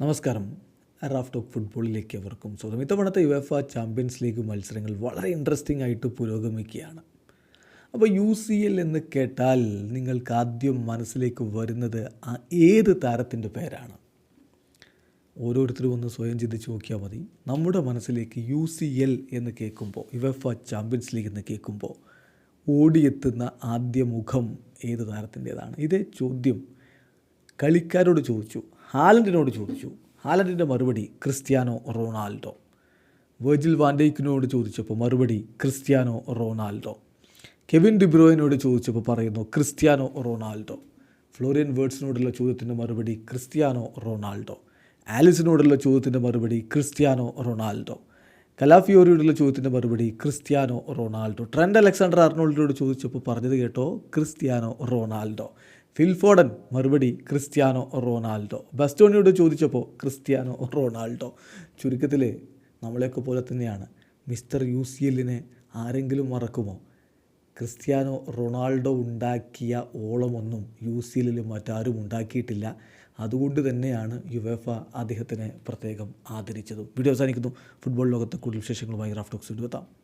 നമസ്കാരം. Raf talk ഫുട്ബോളിലേക്ക് അവർക്കും സ്വാഗതം. ഇത്തവണത്തെ യുഎഫ ചാമ്പ്യൻസ് ലീഗ് മത്സരങ്ങൾ വളരെ ഇൻട്രസ്റ്റിംഗ് ആയിട്ട് പുരോഗമിക്കുകയാണ്. അപ്പോൾ യു സി എൽ എന്ന് കേട്ടാൽ നിങ്ങൾക്ക് ആദ്യം മനസ്സിലേക്ക് വരുന്നത് ആ ഏത് താരത്തിന്റെ പേരാണ്? ഓരോരുത്തരും ഒന്ന് സ്വയം ചിന്തിച്ച് നോക്കിയാൽ മതി. നമ്മുടെ മനസ്സിലേക്ക് യു സി എൽ എന്ന് കേൾക്കുമ്പോൾ യുഎഫ ചാമ്പ്യൻസ് ലീഗ് എന്ന് കേൾക്കുമ്പോൾ ഓടിയെത്തുന്ന ആദ്യ മുഖം ഏത് താരത്തിന്റേതാണ്? ഇതേ ചോദ്യം കളിക്കാരോട് ചോദിച്ചു. ഹാലൻഡിനോട് ചോദിച്ചു. ഹാലൻഡിന്റെ മറുപടി ക്രിസ്ത്യാനോ റൊണാൾഡോ. വെർജിൽ വാൻഡേക്കിനോട് ചോദിച്ചപ്പോൾ മറുപടി ക്രിസ്ത്യാനോ റൊണാൾഡോ. കെവിൻ ഡിബ്രോയിനോട് ചോദിച്ചപ്പോൾ പറയുന്നു ക്രിസ്ത്യാനോ റൊണാൾഡോ. ഫ്ലോറിയൻ വേർഡ്സിനോടുള്ള ചോദ്യത്തിന്റെ മറുപടി ക്രിസ്ത്യാനോ റൊണാൾഡോ. ആലിസിനോടുള്ള ചോദ്യത്തിന്റെ മറുപടി ക്രിസ്ത്യാനോ റൊണാൾഡോ. കലാഫിയോറിയോടുള്ള ചോദ്യത്തിന്റെ മറുപടി ക്രിസ്ത്യാനോ റൊണാൾഡോ. ട്രെൻഡ് അലക്സാണ്ടർ അർണോൾഡിനോട് ചോദിച്ചപ്പോൾ പറഞ്ഞത് കേട്ടോ ക്രിസ്ത്യാനോ റൊണാൾഡോ. ഫിൽഫോഡൻ മറുപടി ക്രിസ്ത്യാനോ റൊണാൾഡോ. ബസ്റ്റോണിയോട് ചോദിച്ചപ്പോൾ ക്രിസ്ത്യാനോ റൊണാൾഡോ. ചുരുക്കത്തിൽ നമ്മളെയൊക്കെ പോലെ തന്നെയാണ്. മിസ്റ്റർ യു സി എല്ലിനെ ആരെങ്കിലും മറക്കുമോ? ക്രിസ്ത്യാനോ റൊണാൾഡോ ഉണ്ടാക്കിയ ഓളമൊന്നും യു സി എല്ലിൽ മറ്റാരും ഉണ്ടാക്കിയിട്ടില്ല. അതുകൊണ്ട് തന്നെയാണ് യുവേഫ അദ്ദേഹത്തിനെ പ്രത്യേകം ആദരിച്ചതും. വീഡിയോ അവസാനിക്കുന്നു. ഫുട്ബോൾ ലോകത്തെ കൂടുതൽ വിശേഷങ്ങളുമായി റാഫ്റ്റോക്സ് എത്താം.